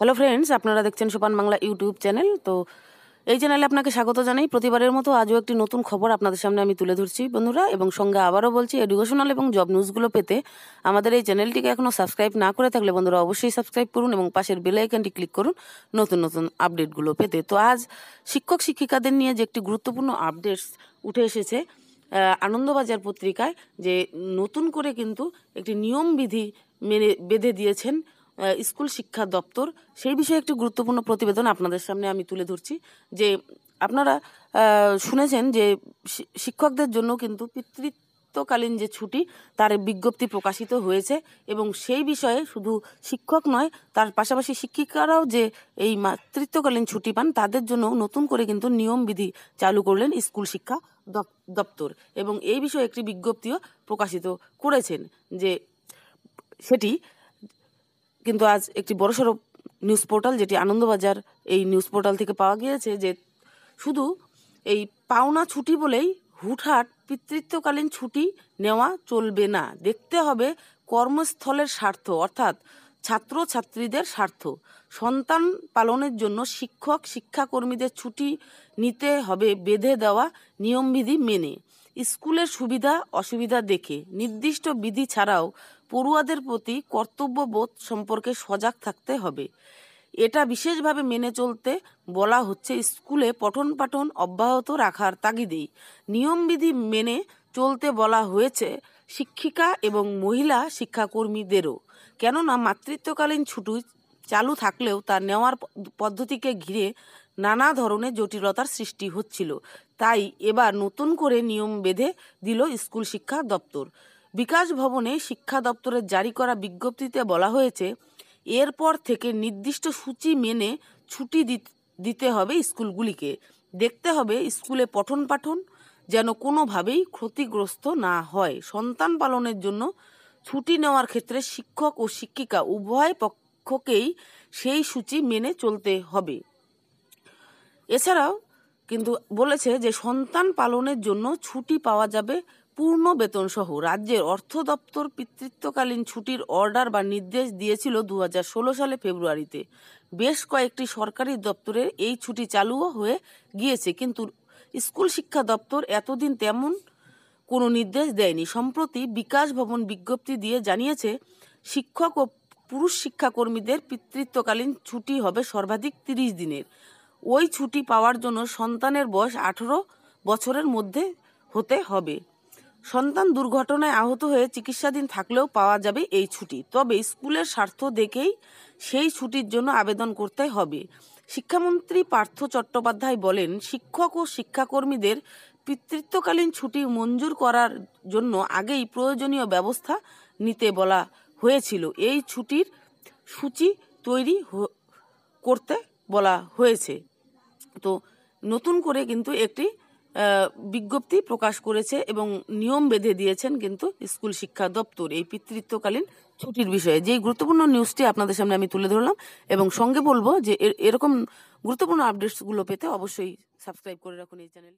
Hello friends আপনারা দেখছেন সোপান বাংলা ইউটিউব চ্যানেল। তো এই চ্যানেলে আপনাকে স্বাগত জানাই। প্রতিবারের মতো আজও একটি নতুন খবর আপনাদের সামনে আমি তুলে ধরছি, বন্ধুরা। এবং সঙ্গে আবারও বলছি এডুকেশনাল এবং জব নিউজগুলো পেতে আমাদের এই চ্যানেলটিকে এখনও সাবস্ক্রাইব না করে থাকলে বন্ধুরা অবশ্যই সাবস্ক্রাইব করুন এবং পাশের বেল ক্লিক করুন নতুন নতুন আপডেটগুলো পেতে। তো আজ শিক্ষক, শিক্ষিকাদের নিয়ে যে একটি গুরুত্বপূর্ণ আপডেটস উঠে এসেছে আনন্দবাজার পত্রিকায় যে নতুন করে কিন্তু একটি নিয়মবিধি মেনে, বেঁধে দিয়েছেন স্কুল শিক্ষা দপ্তর, সেই বিষয়ে একটি গুরুত্বপূর্ণ প্রতিবেদন আপনাদের সামনে আমি তুলে ধরছি যে আপনারা শুনেছেন যে শিক্ষকদের জন্য কিন্তু পিতৃত্বকালীন যে ছুটি, তার বিজ্ঞপ্তি প্রকাশিত হয়েছে এবং সেই বিষয়ে শুধু শিক্ষক নয়, তার পাশাপাশি শিক্ষিকারাও যে এই মাতৃত্বকালীন ছুটি পান, তাদের জন্য নতুন করে কিন্তু নিয়মবিধি চালু করলেন স্কুল শিক্ষা দপ- দপ্তর এবং এই বিষয়ে একটি বিজ্ঞপ্তিও প্রকাশিত করেছেন যে সেটি কিন্তু আজ একটি বড়সড় নিউজ পোর্টাল যেটি আনন্দবাজার এই নিউজ পোর্টাল থেকে পাওয়া গিয়েছে যে শুধু এই পাওনা ছুটি বলেই হুটহাট পিতৃত্বকালীন ছুটি নেওয়া চলবে না। দেখতে হবে কর্মস্থলের স্বার্থ, অর্থাৎ ছাত্র ছাত্রীদের স্বার্থ। সন্তান পালনের জন্য শিক্ষক, শিক্ষাকর্মীদের ছুটি নিতে হবে বেঁধে দেওয়া নিয়মবিধি মেনে। স্কুলের সুবিধা, অসুবিধা দেখে। নির্দিষ্ট বিধি ছাড়াও পড়ুয়াদের প্রতি কর্তব্যবোধ সম্পর্কে সজাগ থাকতে হবে। এটা বিশেষভাবে মেনে চলতে বলা হচ্ছে স্কুলে পঠন পাঠন অব্যাহত রাখার তাগিদেই। নিয়মবিধি মেনে চলতে বলা হয়েছে শিক্ষিকা এবং মহিলা শিক্ষাকর্মীদেরও। কেননা মাতৃত্বকালীন ছুটি চালু থাকলেও তা নেওয়ার পদ্ধতিকে ঘিরে নানা ধরনের জটিলতার সৃষ্টি হচ্ছিল। তাই এবার নতুন করে নিয়ম বেঁধে দিল স্কুল শিক্ষা দপ্তর। বিকাশ ভবনে শিক্ষা দপ্তরের জারি করা বিজ্ঞপ্তিতে বলা হয়েছে, এরপর থেকে নির্দিষ্ট সূচি মেনে ছুটি দিত- হবে স্কুলগুলিকে। দেখতে হবে স্কুলে পঠন পাঠন যেন কোনোভাবেই ক্ষতিগ্রস্ত না হয়। সন্তান পালনের জন্য ছুটি নেওয়ার ক্ষেত্রে শিক্ষক ও শিক্ষিকা উভয় পক্ষকেই সেই সূচি মেনে চলতে হবে। এছাড়াও কিন্তু বলেছে যে সন্তান পালনের জন্য ছুটি পাওয়া যাবে পূর্ণ বেতন সহ রাজ্যের অর্থ দপ্তর পিতৃত্বকালীন ছুটির অর্ডার বা নির্দেশ দিয়েছিল দু হাজার ষোলো সালে ফেব্রুয়ারিতে। বেশ কয়েকটি সরকারি দপ্তরে এই ছুটি চালুও হয়ে গিয়েছে, কিন্তু স্কুল শিক্ষা দপ্তর এতদিন তেমন কোনো নির্দেশ দেয়নি। সম্প্রতি বিকাশ ভবন বিজ্ঞপ্তি দিয়ে জানিয়েছে, শিক্ষক ও পুরুষ শিক্ষাকর্মীদের পিতৃত্বকালীন ছুটি হবে সর্বাধিক তিরিশ দিনের। ওই ছুটি পাওয়ার জন্য সন্তানের বয়স আঠেরো বছরের মধ্যে হতে হবে। সন্তান দুর্ঘটনায় আহত হয়ে চিকিৎসাধীন থাকলেও পাওয়া যাবে এই ছুটি। তবে স্কুলের স্বার্থ দেখেই সেই ছুটির জন্য আবেদন করতে হবে। শিক্ষামন্ত্রী পার্থ চট্টোপাধ্যায় বলেন, শিক্ষক ও শিক্ষাকর্মীদের পিতৃত্বকালীন ছুটি মঞ্জুর করার জন্য আগেই প্রয়োজনীয় ব্যবস্থা নিতে বলা হয়েছিল। এই ছুটির সূচি তৈরি করতে বলা হয়েছে। তো নতুন করে কিন্তু একটি বিজ্ঞপ্তি প্রকাশ করেছে এবং নিয়ম বেঁধে দিয়েছেন কিন্তু স্কুল শিক্ষা দপ্তর এই পিতৃত্বকালীন ছুটির বিষয়ে। যেই গুরুত্বপূর্ণ নিউজটি আপনাদের সামনে আমি তুলে ধরলাম এবং সঙ্গে বলব যে এর- এরকম গুরুত্বপূর্ণ আপডেটসগুলো পেতে অবশ্যই সাবস্ক্রাইব করে রাখুন এই চ্যানেল